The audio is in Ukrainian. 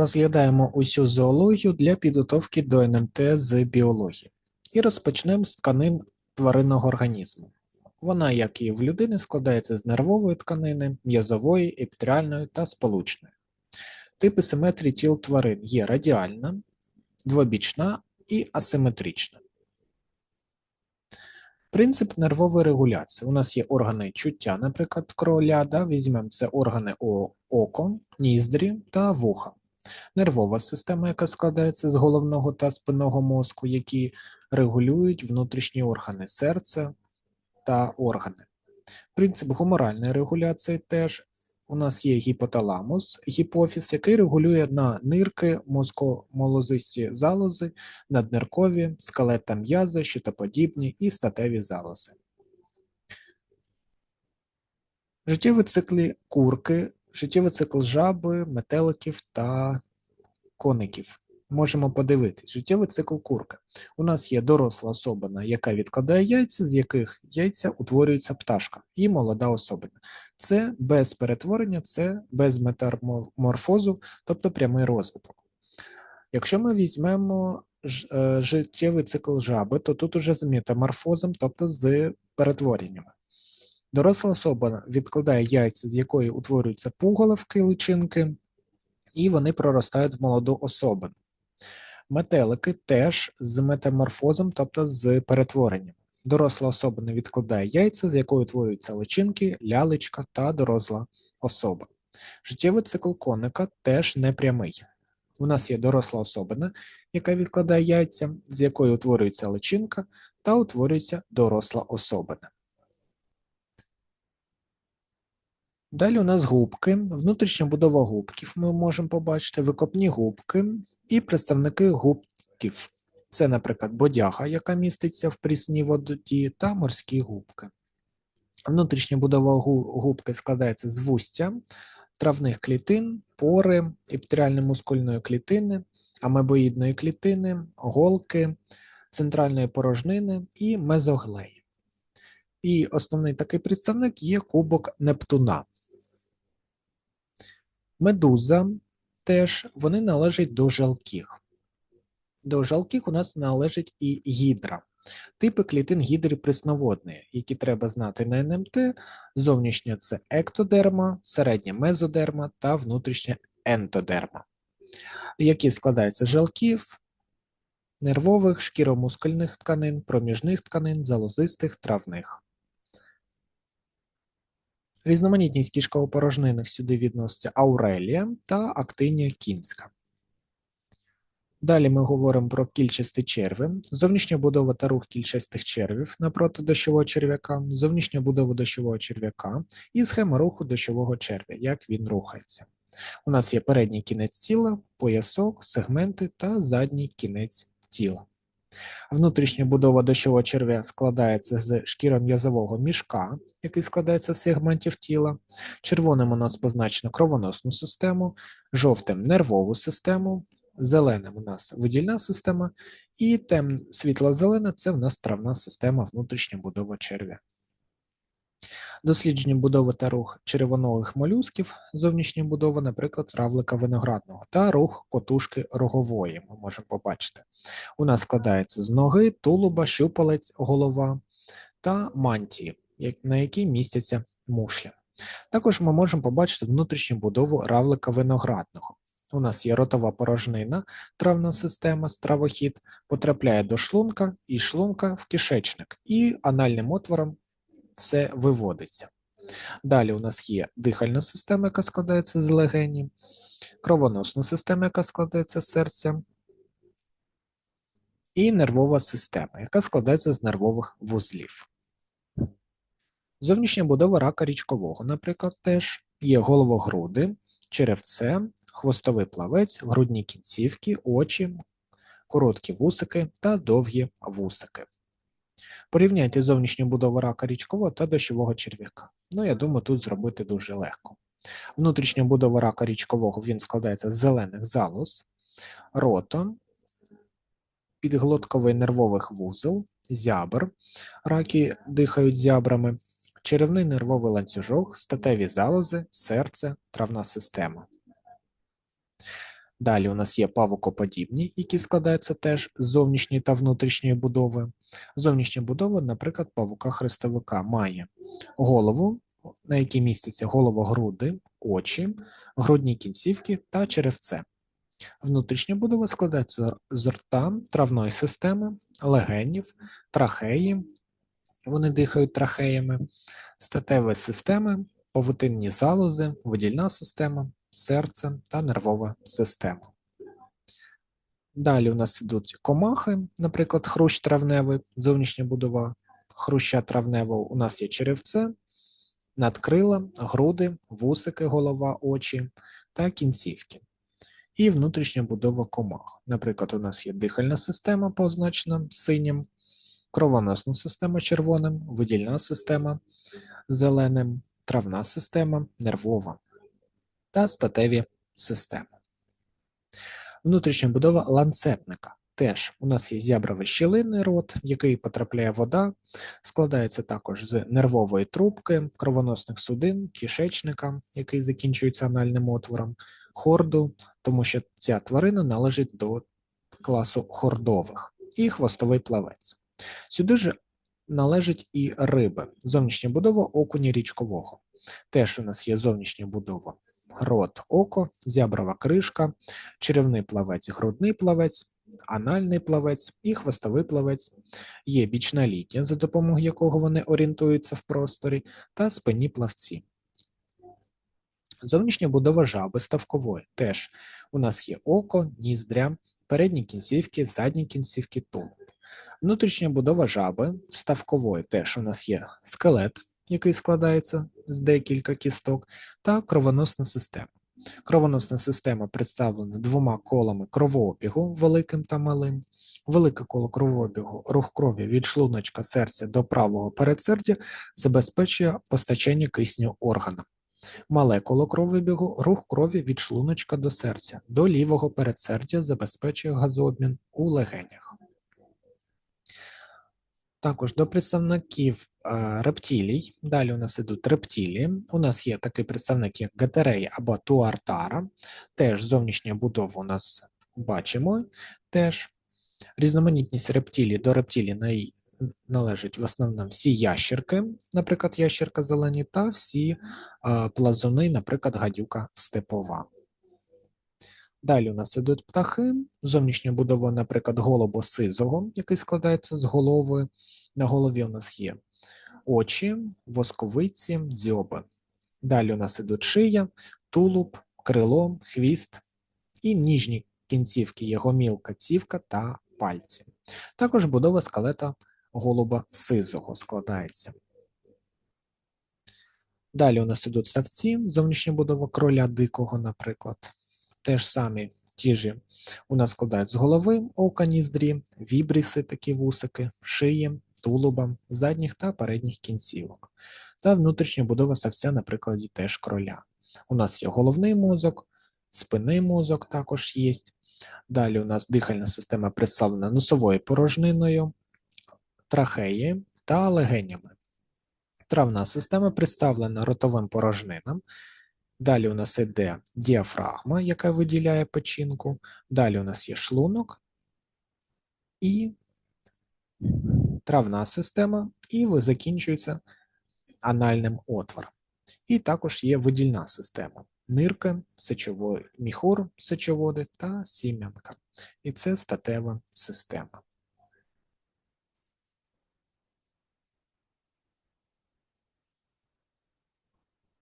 Розглядаємо усю зоологію для підготовки до НМТ з біології. І розпочнемо з тканин тваринного організму. Вона, як і в людини, складається з нервової тканини, м'язової, епітеріальної та сполучної. Типи симетрії тіл тварин є радіальна, двобічна і асиметрична. Принцип нервової регуляції. У нас є органи чуття, наприклад, кроля, да? візьмемо це органи око, ніздрі та вуха. Нервова система, яка складається з головного та спинного мозку, які регулюють внутрішні органи серця та органи. Принцип гуморальної регуляції теж у нас є гіпоталамус, гіпофіз, який регулює на нирки, мозкомолозисті залози, надниркові, скелет та м'язи, щитоподібні і статеві залози. Життєві циклі курки, життєвий цикл жаби, метеликів та коників. Можемо подивитись. Життєвий цикл курки. У нас є доросла особина, яка відкладає яйця, з яких яйця утворюється пташка, і молода особина. Це без перетворення, це без метаморфозу, тобто прямий розвиток. Якщо ми візьмемо е, життєвий цикл жаби, то тут уже з метаморфозом, тобто з перетвореннями. Доросла особа відкладає яйця, з якої утворюються пуголовки, личинки, і вони проростають в молоду особину. Метелики теж з метаморфозом, тобто з перетворенням. Доросла особина відкладає яйця, з якої утворюються личинки, лялечка та доросла особа. Життєвий цикл коника теж непрямий. У нас є доросла особина, яка відкладає яйця, з якої утворюється личинка та утворюється доросла особина. Далі у нас губки, внутрішня будова губків ми можемо побачити, викопні губки і представники губків. Це, наприклад, бодяга, яка міститься в прісній воді, та морські губки. Внутрішня будова губки складається з вустя, травних клітин, пори, епітеріально-мускульної клітини, амебоїдної клітини, голки, центральної порожнини і мезоглеї. І основний такий представник є кубок Нептуна. Медуза теж вони належать до жалких. До жалких у нас належить і гідра. Типи клітин гідри пресноводної, які треба знати на НМТ. Зовнішня це ектодерма, середня мезодерма та внутрішня ентодерма, які складаються з жалків, нервових, шкіромускульних тканин, проміжних тканин, залозистих, травних. Різноманітність кишково-порожнинних сюди відноситься аурелія та актинія кінська. Далі ми говоримо про кільчасті черви, зовнішня будова та рух кільчастих червів напроти дощового черв'яка, зовнішня будова дощового черв'яка і схема руху дощового черв'я, як він рухається. У нас є передній кінець тіла, поясок, сегменти та задній кінець тіла. Внутрішня будова дощового черв'я складається з шкіром'язового мішка, який складається з сегментів тіла. Червоним у нас позначено кровоносну систему, жовтим нервову систему, зеленим у нас видільна система, і темно світло-зелена це в нас травна система внутрішня будова черв'я. Дослідження будови та рух червоногих молюсків, зовнішня будова, наприклад, равлика виноградного, та рух котушки рогової, ми можемо побачити. У нас складається з ноги, тулуба, щупалець, голова та мантії, на якій містяться мушлі. Також ми можемо побачити внутрішню будову равлика виноградного. У нас є ротова порожнина, травна система, стравохід, потрапляє до шлунка і шлунка в кишечник, і анальним отвором все виводиться. Далі у нас є дихальна система, яка складається з легенів, кровоносна система, яка складається з серця, і нервова система, яка складається з нервових вузлів. Зовнішня будова рака річкового, наприклад, теж є головогруди, черевце, хвостовий плавець, грудні кінцівки, очі, короткі вусики та довгі вусики. Порівняйте зовнішню будову рака річкового та дощового черв'яка. Ну, я думаю, тут зробити дуже легко. Внутрішня будова рака річкового він складається з зелених залоз, рото, підглотковий нервових вузол, зябр, раки дихають зябрами, черевний нервовий ланцюжок, статеві залози, серце, травна система. Далі у нас є павукоподібні, які складаються теж з зовнішньої та внутрішньої будови. Зовнішня будова, наприклад, павука-хрестовика має голову, на якій містяться головогруди, очі, грудні кінцівки та черевце. Внутрішня будова складається з рта, травної системи, легенів, трахеї, вони дихають трахеями, статевої системи, павутинні залози, видільна система, серце та нервова система. Далі у нас йдуть комахи, наприклад, хрущ травневий, зовнішня будова хруща травневого. У нас є черевце, надкрила, груди, вусики, голова, очі та кінцівки. І внутрішня будова комах. Наприклад, у нас є дихальна система, позначена синім, кровоносна система червоним, видільна система зеленим, травна система, нервова та статеві системи. Внутрішня будова ланцетника. Теж у нас є зябровий щілинний рот, в який потрапляє вода, складається також з нервової трубки, кровоносних судин, кишечника, який закінчується анальним отвором, хорду, тому що ця тварина належить до класу хордових, і хвостовий плавець. Сюди ж належить і риби, зовнішня будова окуня річкового. Теж у нас є зовнішня будова рот, око, зяброва кришка, черевний плавець, грудний плавець, анальний плавець і хвостовий плавець. Є бічна літня, за допомогою якого вони орієнтуються в просторі, та спинні плавці. Зовнішня будова жаби ставкової. Теж у нас є око, ніздря, передні кінцівки, задні кінцівки, тулуб. Внутрішня будова жаби ставкової теж у нас є скелет, який складається з декілька кісток, та кровоносна система. Кровоносна система представлена двома колами кровообігу, великим та малим. Велике коло кровообігу, рух крові від шлуночка серця до правого передсердя забезпечує постачання кисню органам. Мале коло кровообігу, рух крові від шлуночка до серця, до лівого передсердя забезпечує газообмін у легенях. Також до представників е, рептилій. Далі у нас ідуть рептилії. У нас є такий представник, як гетерея або туартара. Теж зовнішня будова у нас бачимо. Теж різноманітність рептилій до рептилій належать в основному всі ящерки, наприклад, ящерка зелені, та всі е, плазуни, наприклад, гадюка степова. Далі у нас ідуть птахи, зовнішня будова, наприклад, голубо-сизого, який складається з голови. На голові у нас є очі, восковиці, дзьоби. Далі у нас ідуть шия, тулуб, крило, хвіст і ніжні кінцівки є гомілка, цівка та пальці. Також будова скелета голуба сизого складається. Далі у нас ідуть савці, зовнішня будова кроля дикого, наприклад. Теж самі ті ж у нас складають з голови ока ніздрі, вібріси, такі вусики, шиї, тулуба, задніх та передніх кінцівок. Та внутрішня будова савця, на прикладі теж кроля. У нас є головний мозок, спинний мозок також є. Далі у нас дихальна система представлена носовою порожниною, трахеї та легенями. Травна система представлена ротовим порожнинам, Далі у нас іде діафрагма, яка виділяє печінку. Далі у нас є шлунок і травна система, і закінчується анальним отвором. І також є видільна система нирки, сечової, міхур сечоводи та сім'янка. І це статева система.